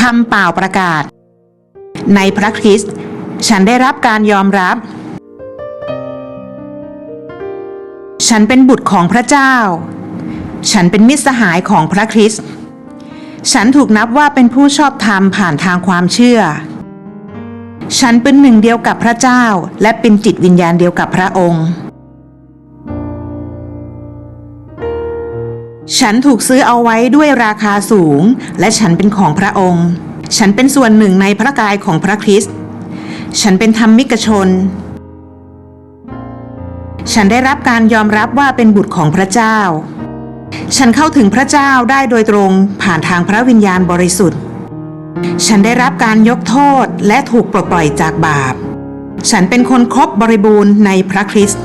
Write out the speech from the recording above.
คำเปล่าประกาศ ในพระคริสต์ฉันได้รับการยอมรับ ฉันเป็นบุตรของพระเจ้า ฉันเป็นมิตรสหายของพระคริสต์ ฉันถูกนับว่าเป็นผู้ชอบธรรมผ่านทางความเชื่อ ฉันเป็นหนึ่งเดียวกับพระเจ้า และเป็นจิตวิญญาณเดียวกับพระองค์ ฉันถูกซื้อเอาไว้ด้วยราคาสูง และฉันเป็นของพระองค์ ฉันเป็นส่วนหนึ่งในพระกายของพระคริสต์ ฉันเป็นธรรมิกชน ฉันได้รับการยอมรับว่าเป็นบุตรของพระเจ้า ฉันเข้าถึงพระเจ้าได้โดยตรงผ่านทางพระวิญญาณบริสุทธิ์ ฉันได้รับการยกโทษและถูกปลดปล่อยจากบาป ฉันเป็นคนครบบริบูรณ์ในพระคริสต์